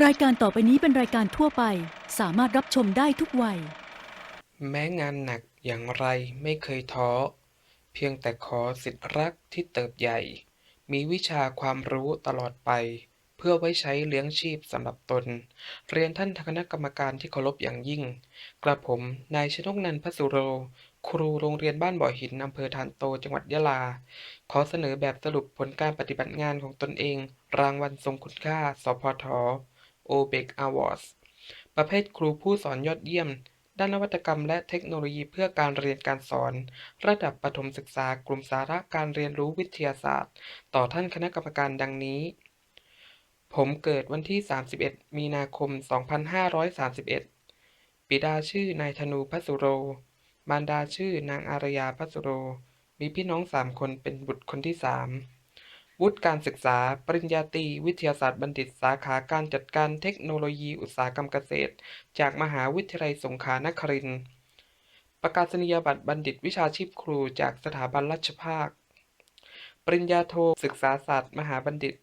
รายการต่อไปนี้เป็นรายการทั่วไป สามารถรับชมได้ทุกวัย แม้งานหนักอย่างไรไม่เคยท้อ เพียงแต่ขอสิทธิรักที่เติบใหญ่ มีวิชาความรู้ตลอดไป เพื่อไว้ใช้เลี้ยงชีพสำหรับตน เรียนท่านคณะกรรมการที่เคารพอย่างยิ่ง กระผมนายชนกนันพสุโร ครูโรงเรียนบ้านบ่อหินอำเภอทานโตจังหวัดยะลา ขอเสนอแบบสรุปผลการปฏิบัติงานของตนเอง รางวัลทรงคุณค่า สพท โอเบกอวอร์ดประเภทครูผู้สอนยอดเยี่ยม ด้านนวัตกรรมและเทคโนโลยีเพื่อการเรียนการสอน ระดับประถมศึกษากลุ่มสาระการเรียนรู้วิทยาศาสตร์ ต่อท่านคณะกรรมการดังนี้ ผมเกิดวันที่ 31 มีนาคม 2531บิดาชื่อนายธนูพัสุโร มารดาชื่อนางอารยาพัสุโร มีพี่น้องสามคนเป็นบุตรคนที่สาม วุฒิการศึกษา ปริญญาตรีวิทยาศาสตร์บัณฑิตสาขาการจัดการเทคโนโลยีอุตสาหกรรมเกษตร จากมหาวิทยาลัยสงขลานครินทร์ประกาศนียบัตรบัณฑิตวิชาชีพครูจากสถาบันราชภาค ปริญญาโทศึกษาศาสตร์มหาบัณฑิต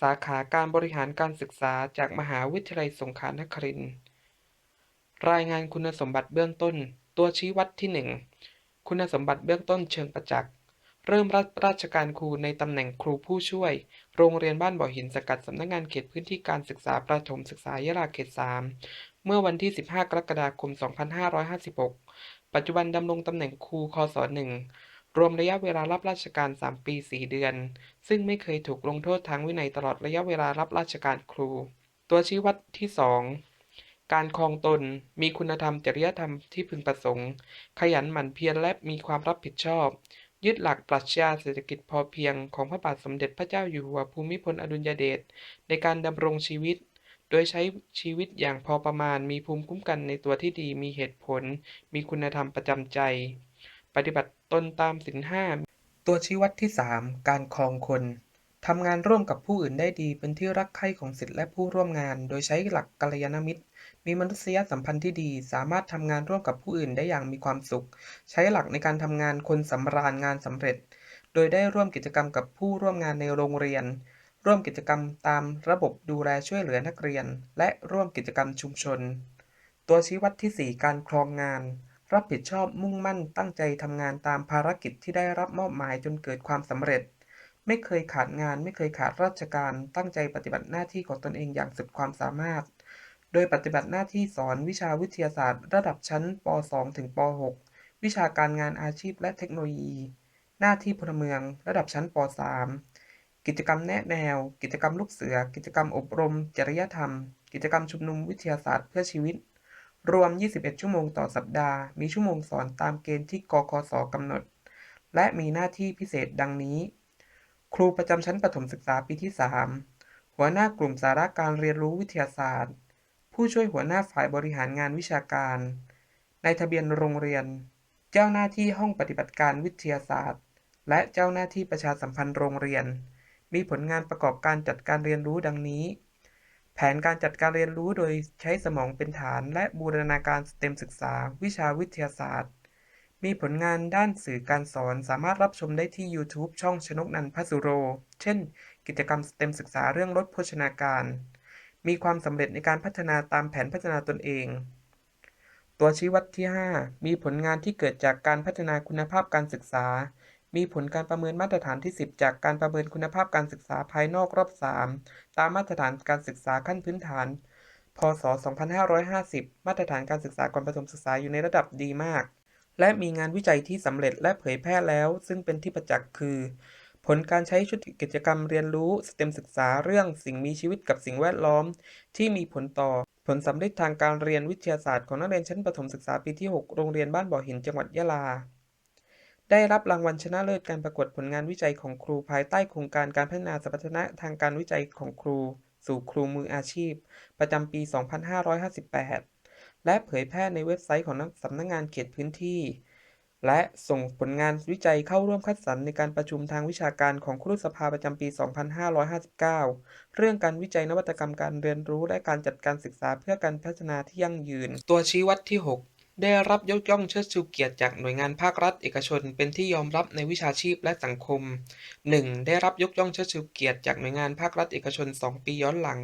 สาขาการบริหารการศึกษาจากมหาวิทยาลัยสงขลานครินทร์รายงานคุณสมบัติเบื้องต้น ตัวชี้วัดที่ 1 คุณสมบัติเบื้องต้นเชิงประจักษ์ เริ่มรับราชการครูในตำแหน่งครูผู้ช่วย โรงเรียนบ้านบ่อหินสกัดสำนักงานเขตพื้นที่การศึกษาประถมศึกษายะลาเขต 3 เมื่อวันที่ 15 กรกฎาคม 2556 ปัจจุบันดำรงตำแหน่งครูคศ1รวมระยะเวลารับราชการ 3 ปี 4 เดือน ซึ่งไม่เคยถูกลงโทษทางวินัยตลอดระยะเวลารับราชการครู ตัวชี้วัดที่ 2การครองตน มีคุณธรรมจริยธรรมที่พึงประสงค์ ขยันหมั่นเพียรและมีความรับผิดชอบ ยึดหลักปรัชญาเศรษฐกิจพอเพียงของพระบาทสมเด็จพระเจ้าอยู่หัวภูมิพลอดุลยเดชในการดำรงชีวิต โดยใช้ชีวิตอย่างพอประมาณมีภูมิคุ้มกันในตัวที่ดีมีเหตุผล มีคุณธรรมประจำใจ ปฏิบัติตนตามศีลห้าตัวชี้วัดที่ 3 การครองคนทำงานร่วมกับผู้อื่นได้ดีเป็นที่รักใคร่ของศิษย์และผู้ร่วมงาน โดยใช้หลักกัลยาณมิตร มีมนุษยสัมพันธ์ที่ดี สามารถทำงานร่วมกับผู้อื่นได้อย่างมีความสุข ใช้หลักในการทำงานคนสำราญงานสำเร็จ โดยได้ร่วมกิจกรรมกับผู้ร่วมงานในโรงเรียน ร่วมกิจกรรมตามระบบดูแลช่วยเหลือนักเรียน และร่วมกิจกรรมชุมชน ตัวชี้วัดที่ 4 การครองงาน รับผิดชอบมุ่งมั่นตั้งใจทำงานตามภารกิจที่ได้รับมอบหมายจนเกิดความสำเร็จไม่เคยขาดงาน ไม่เคยขาดราชการ ตั้งใจปฏิบัติหน้าที่ของตนเองอย่างสุดความสามารถ โดยปฏิบัติหน้าที่สอนวิชาวิทยาศาสตร์ ระดับชั้นป .2 ถึงป .6 วิชาการงานอาชีพและเทคโนโลยี หน้าที่พลเมือง ระดับชั้นป .3 กิจกรรมแนะแนว กิจกรรมลูกเสือ กิจกรรมอบรม จริยธรรม กิจกรรมชุมนุมวิทยาศาสตร์เพื่อชีวิต รวม 21 ชั่วโมงต่อสัปดาห์ มีชั่วโมงสอนตามเกณฑ์ที่กคศกำหนด และมีหน้าที่พิเศษดังนี้ ครูประจำชั้นประถมศึกษาปีที่ 3 หัวหน้ากลุ่มสาระการเรียนรู้วิทยาศาสตร์ ผู้ช่วยหัวหน้าฝ่ายบริหารงานวิชาการ ในทะเบียนโรงเรียน เจ้าหน้าที่ห้องปฏิบัติการวิทยาศาสตร์ และเจ้าหน้าที่ประชาสัมพันธ์โรงเรียน มีผลงานประกอบการจัดการเรียนรู้ดังนี้ แผนการจัดการเรียนรู้โดยใช้สมองเป็นฐานและบูรณาการสเต็มศึกษา วิชาวิทยาศาสตร์ มีผลงานด้านสื่อการสอนสามารถรับชมได้ที่ YouTube ช่องชนกนันพัสุโร เช่น กิจกรรมสเต็มศึกษาเรื่องลดโภชนาการ มีความสำเร็จในการพัฒนาตามแผนพัฒนาตนเอง ตัวชี้วัดที่ 5 มีผลงานที่เกิดจากการพัฒนาคุณภาพการศึกษา มีผลการประเมินมาตรฐานที่ 10 จากการประเมินคุณภาพการศึกษาภายนอกรอบ 3 ตามมาตรฐานการศึกษาขั้นพื้นฐาน พศ 2550 มาตรฐานการศึกษาก่อนประถมศึกษาอยู่ในระดับดีมาก และมีงานวิจัยที่สำเร็จและเผยแพร่แล้ว ซึ่งเป็นที่ประจักษ์คือ ผลการใช้ชุดกิจกรรมเรียนรู้สเต็มศึกษาเรื่องสิ่งมีชีวิตกับสิ่งแวดล้อม ที่มีผลต่อ ผลสำเร็จทางการเรียนวิทยาศาสตร์ของนักเรียนชั้นประถมศึกษาปีที่ 6 โรงเรียนบ้านบ่อหินจังหวัดยะลา ได้รับรางวัลชนะเลิศการประกวดผลงานวิจัยของครูภายใต้โครงการการพัฒนาสมรรถนะทางการวิจัยของครู สู่ครูมืออาชีพ ประจำปี 2558 และเผยแพร่ในเว็บไซต์ของสำนักงานเขตพื้นที่ และส่งผลงานวิจัยเข้าร่วมคัดสรรในการประชุมทางวิชาการของครุสภาประจำปี 2559 เรื่องการวิจัยนวัตกรรมการเรียนรู้และการจัดการศึกษาเพื่อการพัฒนาที่ยั่งยืน ตัวชี้วัดที่ 6 ได้รับยกย่องเชิดชูเกียรติจากหน่วยงานภาครัฐ เอกชน เป็นที่ยอมรับในวิชาชีพและสังคม 1. ได้รับยกย่องเชิดชูเกียรติจากหน่วยงานภาครัฐเอกชน 2 ปีย้อนหลัง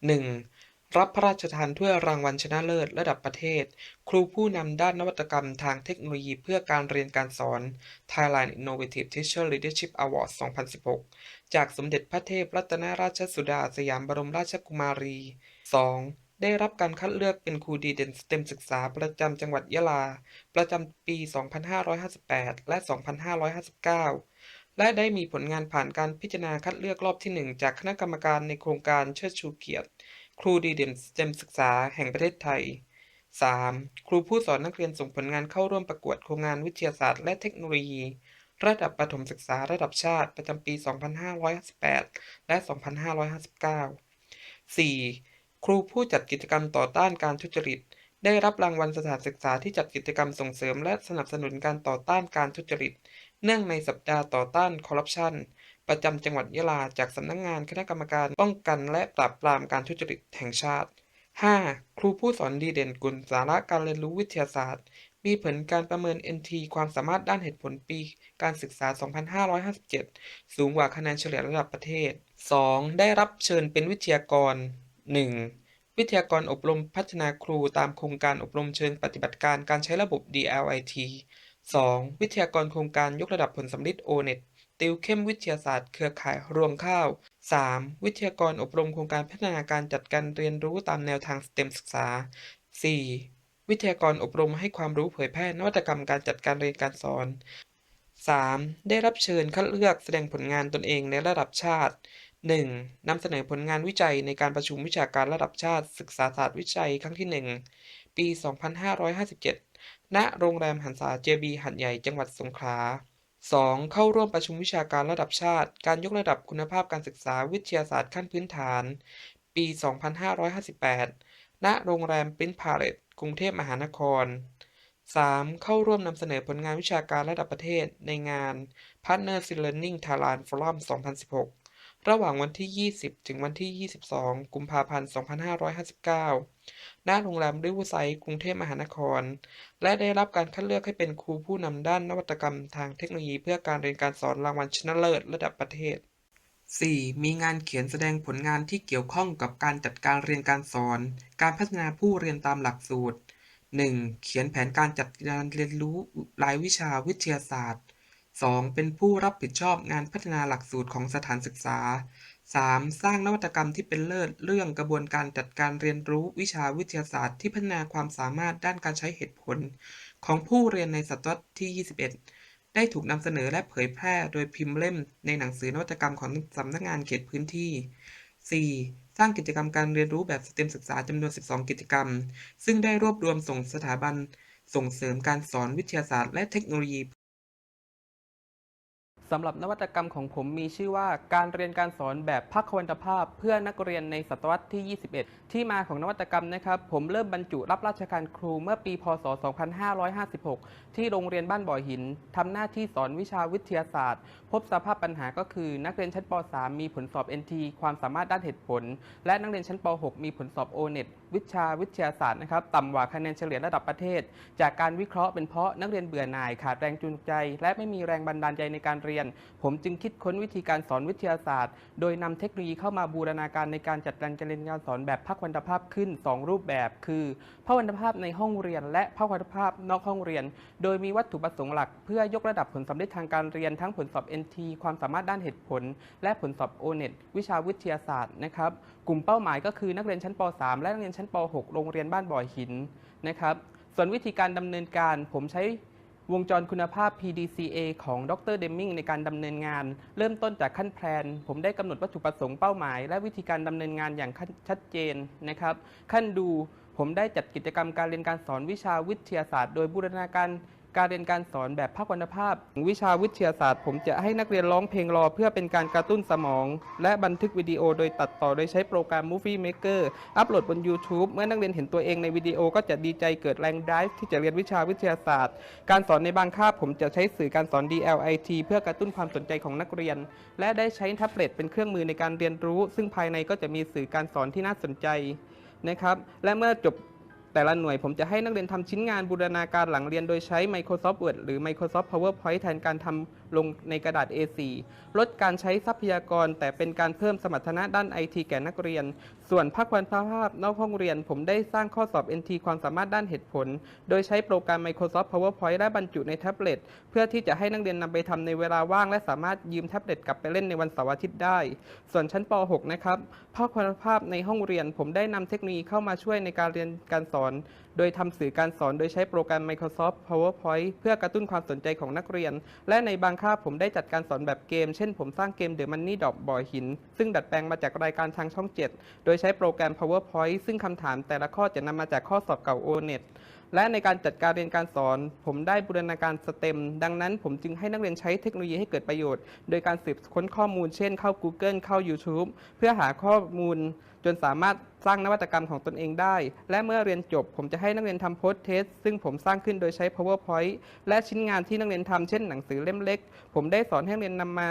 1. รับพระราชทานถ้วยรางวัลชนะเลิศระดับประเทศ ครูผู้นำด้านนวัตกรรมทางเทคโนโลยีเพื่อการเรียนการสอน Thailand Innovative Teacher Leadership Award 2016 จากสมเด็จพระเทพรัตนราชสุดาสยามบรมราชกุมารี 2. ได้รับการคัดเลือกเป็นครูดีเด่นสเต็มศึกษาประจำจังหวัดยะลา ประจำปี 2558 และ 2559และได้มีผลงานผ่านการพิจารณาคัดเลือกรอบที่ 1 จากคณะกรรมการในโครงการเชิดชูเกียรติ ครูดีเด่นเต็มศึกษาแห่งประเทศไทย 3. ครูผู้สอนนักเรียนส่งผลงานเข้าร่วมประกวดโครงงานวิทยาศาสตร์และเทคโนโลยี ระดับประถมศึกษาระดับชาติประจำปี 2558 และ 2559 4. ครูผู้จัดกิจกรรมต่อต้านการทุจริต ได้รับรางวัลสถานศึกษาที่จัดกิจกรรมส่งเสริม และสนับสนุนการต่อต้านการทุจริต เนื่องในสัปดาห์ต่อต้านคอร์รัปชัน ประจำจังหวัดยะลา จากสำนักงงานคณะกรรมการป้องกันและปราบปรามการทุจริตแห่งชาติ 5. ครูผู้สอนดีเด่นกลุ่มสาระการเรียนรู้วิทยาศาสตร์ มีผลการประเมิน NT ความสามารถด้านเหตุผลปี การศึกษา 2557 สูงกว่าคะแนนเฉลี่ยระดับประเทศ 2. ได้รับเชิญเป็นวิทยากร 1. วิทยากรอบรมพัฒนาครูตามโครงการอบรมเชิงปฏิบัติการการใช้ระบบ DLIT 2. วิทยากรโครงการยกระดับผลสำลิด ONET ติวเข้มวิทยาศาสตร์เครือข่ายรวงข้าว 3. วิทยากรอบรมโครงการพัฒนาการจัดการเรียนรู้ตามแนวทาง STEM ศึกษา 4. วิทยากรอบรมให้ความรู้เผยแพร่นวัตกรรมการจัดการเรียนการสอน 3. ได้รับเชิญคัดเลือกแสดงผลงานตนเองในระดับชาติ 1. นำเสนอผลงานวิจัยในการประชุมวิชาการระดับชาติ ศึกษาศาสตร์วิจัยครั้งที่ 1 ปี 2557 ณ โรงแรมหันษาเจบีหัดใหญ่จังหวัดสงขลา 2. เข้าร่วมประชุมวิชาการระดับชาติ การยกระดับคุณภาพการศึกษาวิทยาศาสตร์ขั้นพื้นฐาน ปี 2558 ณ โรงแรมปริ้นพาเลตกรุงเทพมหานคร 3. เข้าร่วมนำเสนอผลงานวิชาการระดับประเทศในงาน Partners in Learning Thailand Forum 2016 ระหว่างวันที่ 20 ถึงวันที่ 22 กุมภาพันธ์ 2559ณโรงแรมริวไซด์กรุงเทพมหานคร และได้รับการคัดเลือกให้เป็นครูผู้นำด้านนวัตกรรมทางเทคโนโลยีเพื่อการเรียนการสอนรางวัลชนะเลิศระดับประเทศ 4. มีงานเขียนแสดงผลงานที่เกี่ยวข้องกับการจัดการเรียนการสอน การพัฒนาผู้เรียนตามหลักสูตร 1. เขียนแผนการจัดการเรียนรู้รายวิชาวิทยาศาสตร์ 2. เป็นผู้รับผิดชอบงานพัฒนาหลักสูตรของสถานศึกษา 3. สร้างนวัตกรรมที่เป็นเลิศเรื่องกระบวนการจัดการเรียนรู้วิชาวิทยาศาสตร์ที่พัฒนาความสามารถด้านการใช้เหตุผล ของผู้เรียนในศตวรรษที่ 21 ได้ถูกนำเสนอและเผยแพร่โดยพิมพ์เล่มในหนังสือนวัตกรรมของสำนักงานเขตพื้นที่ 4. สร้างกิจกรรมการเรียนรู้แบบสเต็มศึกษาจำนวน 12 กิจกรรม ซึ่งได้รวบรวมส่งสถาบัน ส่งเสริมการสอนวิทยาศาสตร์และเทคโนโลยี สำหรับนวัตกรรมของผมมีชื่อว่าการเรียนการสอนแบบภาควันตภาพ เพื่อนักเรียนในศตวรรษที่ 21 ที่มาของนวัตกรรมนะครับ ผมเริ่มบรรจุรับราชการครูเมื่อปี พศ 2556 ที่โรงเรียนบ้านบ่อหินทำหน้าที่สอนวิชาวิทยาศาสตร์ พบสภาพปัญหาก็คือ นักเรียนชั้นป .3 มีผลสอบ NT ความสามารถด้านเหตุผล และนักเรียนชั้นป .6 มีผลสอบ O-NET วิชาวิทยาศาสตร์นะครับต่ำกว่าคะแนนเฉลี่ยระดับประเทศ จากการวิเคราะห์เป็นเพราะนักเรียนเบื่อหน่ายขาดแรงจูงใจ และไม่มีแรงบันดาลใจในการเรียน ผมจึงคิดค้นวิธีการสอนวิทยาศาสตร์ โดยนำเทคโนโลยีเข้ามาบูรณาการในการจัดการการเรียนการสอนแบบภาควันตภาพขึ้น 2 รูปแบบ คือภาควันตภาพในห้องเรียน และภาควันตภาพนอกห้องเรียน โดยมีวัตถุประสงค์หลัก เพื่อยกระดับผลสำเร็จทางการเรียนทั้งผลสอบ NT ความสามารถด้านเหตุผล และผลสอบ O-NET วิชาวิทยาศาสตร์นะครับ ลุ่มเป้าหมายก็คือนักเรียนชั้นป .3 และนักเรียนชั้นป .6 โรงเรียนบ้านบ่อหินนะครับ ส่วนวิธีการดำเนินการผมใช้วงจรคุณภาพ PDCA ของดรเดมมิงในการดำเนินงาน เริ่มต้นจากขั้นแพลน ผมได้กำหนดวัตถุประสงค์เป้าหมาย และวิธีการดำเนินงานอย่างชัดเจนนะครับ ขั้นดูผมได้จัดกิจกรรมการเรียนการสอนวิชาวิทยาศาสตร์ โดยบูรณาการ การเรียนการสอนแบบภาควันภาพ วิชาวิทยาศาสตร์ ผมจะให้นักเรียนร้องเพลงรอเพื่อเป็นการกระตุ้นสมอง และบันทึกวิดีโอโดยตัดต่อโดยใช้โปรแกรม Movie Maker อัปโหลดบน YouTube เมื่อนักเรียนเห็นตัวเองในวิดีโอก็จะดีใจเกิดแรง drive ที่จะเรียนวิชาวิทยาศาสตร์ การสอนในบางคาบผมจะใช้สื่อการสอน DLIT เพื่อกระตุ้นความสนใจของนักเรียน และได้ใช้แท็บเล็ตเป็นเครื่องมือในการเรียนรู้ ซึ่งภายในก็จะมีสื่อการสอนที่น่าสนใจนะครับ และเมื่อจบ แต่ละหน่วยผมจะให้นักเรียนทำชิ้นงานบูรณาการหลังเรียนโดยใช้ Microsoft Word หรือ Microsoft PowerPoint แทนการทำลงในกระดาษ A4 ลดการใช้ทรัพยากร แต่เป็นการเพิ่มสมรรถนะด้านไอทีแก่นักเรียน ส่วนภาควันภาพนอกห้องเรียน ผมได้สร้างข้อสอบ NT ความสามารถด้านเหตุผล โดยใช้โปรแกรม Microsoft PowerPoint และบรรจุในแท็บเล็ตเพื่อที่จะให้นักเรียนนำไปทำในเวลาว่าง และสามารถยืมแท็บเล็ตกลับไปเล่นในวันเสาร์อาทิตย์ได้ ส่วนชั้นป .6 นะครับภาคคุณภาพในห้องเรียน ผมได้นำเทคโนโลยีเข้ามาช่วยในการเรียนการสอนโดยทำสื่อการสอนโดยใช้โปรแกรม Microsoft PowerPoint เพื่อกระตุ้นความสนใจของนักเรียน และในบางคาบผมได้จัดการสอนแบบเกม เช่นผมสร้างเกม The Money Drop บ่อหิน ซึ่งดัดแปลงมาจากรายการทางช่อง 7 โดยใช้โปรแกรม PowerPoint ซึ่งคำถามแต่ละข้อจะนำมาจากข้อสอบเก่า ONET และในการจัดการเรียนการสอน ผมได้บูรณาการสเต็ม ดังนั้นผมจึงให้นักเรียนใช้เทคโนโลยีให้เกิดประโยชน์ โดยการสืบค้นข้อมูลเช่นเข้า Google เข้า YouTube เพื่อหาข้อมูลจนสามารถสร้างนวัตกรรมของตนเองได้ และเมื่อเรียนจบ ผมจะให้นักเรียนทำโพสเทสซึ่งผมสร้างขึ้นโดยใช้ PowerPoint และชิ้นงานที่นักเรียนทำเช่นหนังสือเล่มเล็ก ผมได้สอนให้นักเรียนนำมา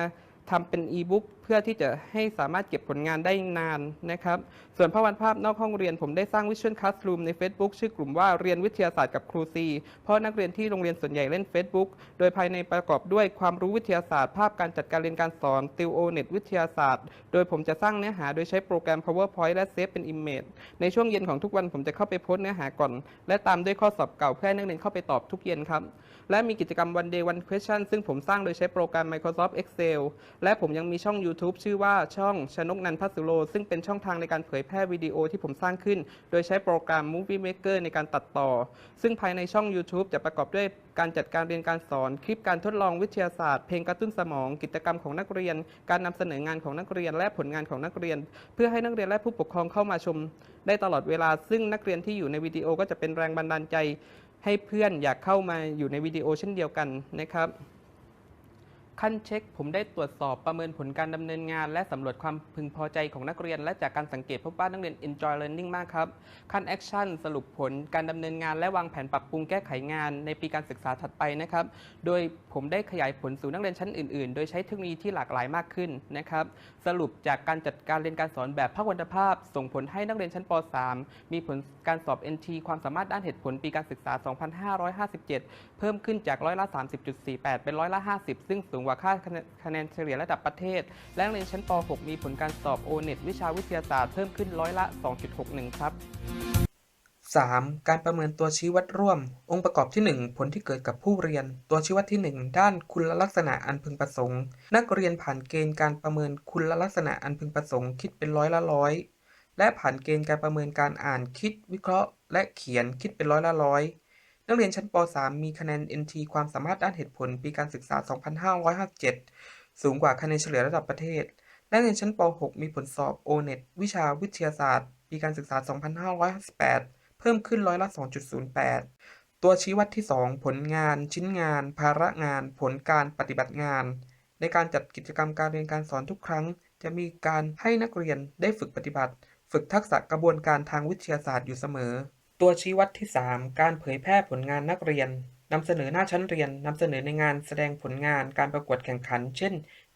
ทำเป็นอีบุ๊ก พื่อที่จะให้สามารถเก็บผลงานได้นานนะครับ ส่วนภาพวันภาพนอกห้องเรียนผมได้สร้าง Visual Classroom ใน Facebook ชื่อกลุ่มว่าเรียนวิทยาศาสตร์กับครูซี เพราะนักเรียนที่โรงเรียนส่วนใหญ่เล่น Facebook โดยภายในประกอบด้วยความรู้วิทยาศาสตร์ ภาพการจัดการเรียนการสอนติวโอเน็ตวิทยาศาสตร์ โดยผมจะสร้างเนื้อหาโดยใช้โปรแกรม PowerPoint และเซฟเป็น Image ในช่วงเย็นของทุกวันผมจะเข้าไปโพสต์เนื้อหาก่อน และตามด้วยข้อสอบเก่าเพื่อให้นักเรียนเข้าไปตอบทุกเย็นครับและมีกิจกรรม One Day One Question ซึ่งผมสร้างโดยใช้โปรแกรม Microsoft Excel และผมยังมีช่อง YouTube ชื่อว่าช่องชนกนันพัสุโรซึ่งเป็นช่องทางในการเผยแพร่วิดีโอที่ผมสร้างขึ้น โดยใช้โปรแกรม Movie Maker ในการตัดต่อ ซึ่งภายในช่อง YouTube จะประกอบด้วยการจัดการเรียนการสอน คลิปการทดลองวิทยาศาสตร์ เพลงกระตุ้นสมอง กิจกรรมของนักเรียน การนำเสนองานของนักเรียนและผลงานของนักเรียน เพื่อให้นักเรียนและผู้ปกครองเข้ามาชม ได้ตลอดเวลา ซึ่งนักเรียนที่อยู่ในวิดีโอก็จะเป็นแรงบันดาลใจ ให้เพื่อนอยากเข้ามาอยู่ในวิดีโอเช่นเดียวกันนะครับ ขั้นเช็ค ผมได้ตรวจสอบประเมินผลการดำเนินงาน และสำรวจความพึงพอใจของนักเรียน และจากการสังเกตพบว่านักเรียน enjoy learning มากครับ ขั้น action สรุปผลการดำเนินงาน และวางแผนปรับปรุงแก้ไขงานในปีการศึกษาถัดไปนะครับ โดยผมได้ขยายผลสู่นักเรียนชั้นอื่น ๆ โดยใช้เทคโนโลยีที่หลากหลายมากขึ้นนะครับ สรุปจากการจัดการเรียนการสอนแบบภาควันภาพ ส่งผลให้นักเรียนชั้นป .3 มีผลการสอบ NT ความสามารถด้านเหตุผลปีการศึกษา 2557 เพิ่มขึ้นจากร้อยละ30.48 เป็นร้อยละ 50 ซึ่งสูงว่าค่าคะแนนเฉลี่ยระดับประเทศ และนักเรียนชั้นป .6 มีผลการสอบ O-NET วิชาวิทยาศาสตร์เพิ่มขึ้นร้อยละ 2.61 ครับ 3. การประเมินตัวชี้วัดร่วม องค์ประกอบที่ 1 ผลที่เกิดกับผู้เรียน ตัวชี้วัดที่ 1 ด้านคุณลักษณะอันพึงประสงค์ นักเรียนผ่านเกณฑ์การประเมินคุณลักษณะอันพึงประสงค์คิดเป็นร้อยละร้อย และผ่านเกณฑ์การประเมินการอ่านคิดวิเคราะห์ และเขียนคิดเป็นร้อยละร้อย นักเรียนชั้นป .3 มีคะแนน NT ความสามารถด้านเหตุผลปีการศึกษา 2557 สูงกว่าคะแนนเฉลี่ยระดับประเทศ นักเรียนชั้นป .6 มีผลสอบ O-NET วิชาวิทยาศาสตร์ ปีการศึกษา 2558 เพิ่มขึ้นร้อยละ 2.08 ตัวชี้วัดที่ 2 ผลงาน ชิ้นงาน ภาระงาน ผลการปฏิบัติงาน ในการจัดกิจกรรมการเรียนการสอนทุกครั้ง จะมีการให้นักเรียนได้ฝึกปฏิบัติ ฝึกทักษะกระบวนการทางวิทยาศาสตร์อยู่เสมอ ตัวชี้วัดที่ 3 การเผยแพร่ผลงานนักเรียนนำเสนอหน้าชั้นเรียนนำเสนอในงานแสดงผลงานการประกวดแข่งขัน เช่น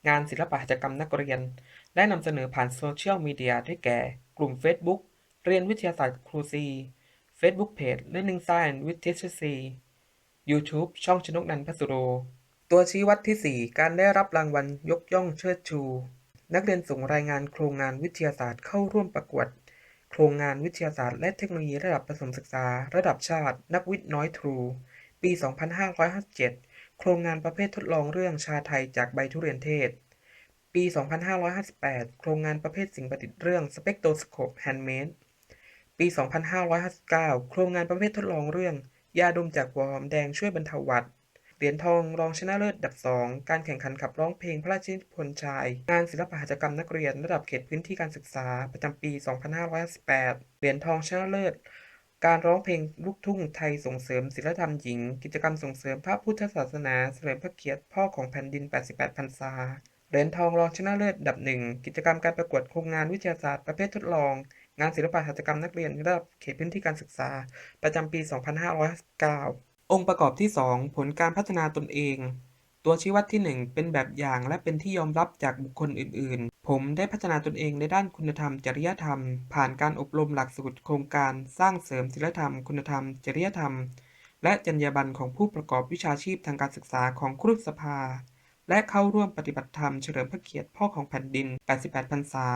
งานศิลปหัตถกรรมนักเรียน และนำเสนอผ่านโซเชียลมีเดียได้แก่ กลุ่ม Facebook เรียนวิทยาศาสตร์ครูซี Facebook Page Learning Science with Teacher C YouTube ช่องชนกนันพัสสุโร ตัวชี้วัดที่ 4 การได้รับรางวัลยกย่องเชิดชู นักเรียนส่งรายงานโครงงานวิทยาศาสตร์เข้าร่วมประกวด โครงงานวิทยาศาสตร์และเทคโนโลยีระดับประถมศึกษา ระดับชาติ นักวิทย์น้อยทรู ปี 2557 โครงงานประเภททดลองเรื่องชาไทยจากใบทุเรียนเทศ ปี 2558 โครงงานประเภทสิ่งประดิษฐ์เรื่องสเปกโตสโคปแฮนด์เมด ปี 2559 โครงงานประเภททดลองเรื่อง ยาดมจากหัวหอมแดงช่วยบรรเทาหวัด เหรียญทองรองชนะเลิศอันดับ 2 การแข่งขันขับร้องเพลงพระราชนิพนธ์ชาย งานศิลปหัตถกรรมนักเรียนระดับเขตพื้นที่การศึกษาประจำปี 2558 เหรียญทองชนะเลิศ การร้องเพลงลูกทุ่งไทยส่งเสริมศิลธรรมหญิง กิจกรรมส่งเสริมพระพุทธศาสนาเฉลิมพระเกียรติพ่อของแผ่นดิน 88พรรษา เหรียญทองรองชนะเลิศดับหนึ่งกิจกรรมการประกวดโครงงานวิทยาศาสตร์ประเภททดลอง งานศิลปหัตถกรรมนักเรียนระดับเขตพื้นที่การศึกษา ประจำปี 2559 องค์ประกอบที่ 2 ผลการพัฒนาตนเอง ตัวชี้วัดที่ 1 เป็นแบบอย่างและเป็นที่ยอมรับจากบุคคลอื่น ๆ ผมได้พัฒนาตนเองในด้านคุณธรรม จริยธรรม ผ่านการอบรมหลักสูตรโครงการ สร้างเสริมศีลธรรม คุณธรรม จริยธรรม และจรรยาบรรณของผู้ประกอบวิชาชีพทางการศึกษาของครุสภา และเข้าร่วมปฏิบัติธรรมเฉลิมพระเกียรติพ่อของแผ่นดิน 88 พรรษา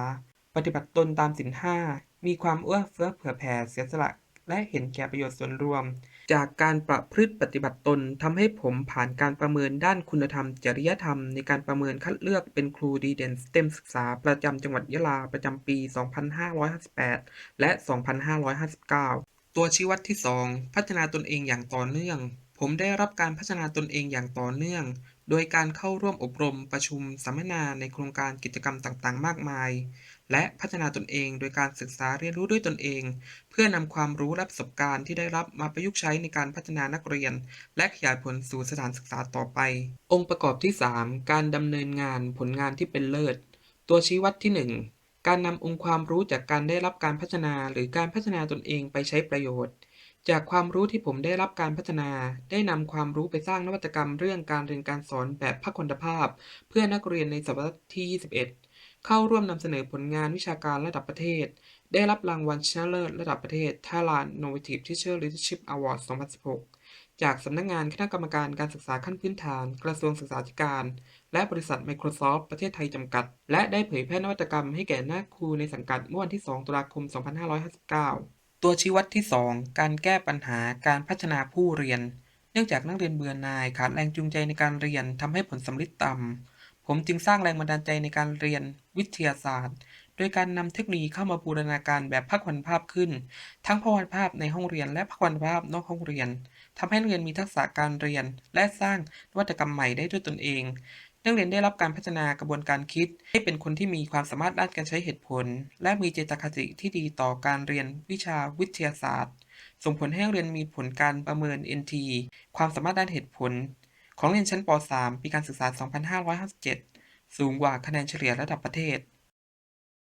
ปฏิบัติตนตามศีลห้ามีความเอื้อเฟื้อเผื่อแผ่เสียสละ และเห็นแก่ประโยชน์ส่วนรวม จากการประพฤติปฏิบัติตนทำให้ผมผ่านการประเมินด้านคุณธรรม จริยธรรม ในการประเมินคัดเลือกเป็นครูดีเด่นสเต็มศึกษาประจำจังหวัดยะลาประจำปี 2558 และ 2559 ตัวชี้วัดที่ 2 พัฒนาตนเองอย่างต่อเนื่อง ผมได้รับการพัฒนาตนเองอย่างต่อเนื่อง โดยการเข้าร่วมอบรมประชุมสัมมนาในโครงการกิจกรรมต่างๆ มากมาย และพัฒนาตนเองโดยการศึกษาเรียนรู้ด้วยตนเอง เพื่อนำความรู้และประสบการณ์ที่ได้รับมาประยุกต์ใช้ในการพัฒนานักเรียน และขยายผลสู่สถานศึกษาต่อไป องค์ประกอบที่ 3 การดำเนินงานผลงานที่เป็นเลิศ ตัวชี้วัดที่ 1 การนำองค์ความรู้จากการได้รับการพัฒนาหรือการพัฒนาตนเองไปใช้ประโยชน์ จากความรู้ที่ผมได้รับการพัฒนา ได้นำความรู้ไปสร้างนวัตกรรมเรื่องการเรียนการสอนแบบพหุนภาพ เพื่อนักเรียนในศตวรรษที่ 21 เข้าร่วมนำเสนอผลงานวิชาการระดับประเทศ ได้รับรางวัลชนะเลิศระดับประเทศ Thailand Innovative Teacher Leadership Award 2016 จากสำนักงานคณะกรรมการการศึกษาขั้นพื้นฐาน กระทรวงศึกษาธิการ และบริษัท Microsoft ประเทศไทยจำกัด และได้เผยแพร่นวัตกรรมให้แก่นักครูในสังกัดเมื่อวันที่ 2 ตุลาคม 2559 ตัวชี้วัดที่ 2 การแก้ปัญหาการพัฒนาผู้เรียน เนื่องจากนักเรียนเบื่อหน่ายขาดแรงจูงใจในการเรียนทำให้ผลสำลิดต่ำ ผมจึงสร้างแรงบันดาลใจในการเรียนวิทยาศาสตร์ โดยการนำเทคโนโลยีเข้ามาบูรณาการแบบภาควันภาพขึ้น ทั้งภาควันภาพในห้องเรียนและภาควันภาพนอกห้องเรียนทำให้นักเรียนมีทักษะการเรียน และสร้างนวัตกรรมใหม่ได้ด้วยตนเองนักเรียนได้รับการพัฒนากระบวนการคิด ให้เป็นคนที่มีความสามารถด้านการใช้เหตุผล และมีเจตคติที่ดีต่อการเรียนวิชาวิทยาศาสตร์ ส่งผลให้เรียนมีผลการประเมิน NT ความสามารถด้านเหตุผล ของเรียนชั้นป .3 ปีการศึกษา 2557 สูงกว่าคะแนนเฉลี่ยระดับประเทศ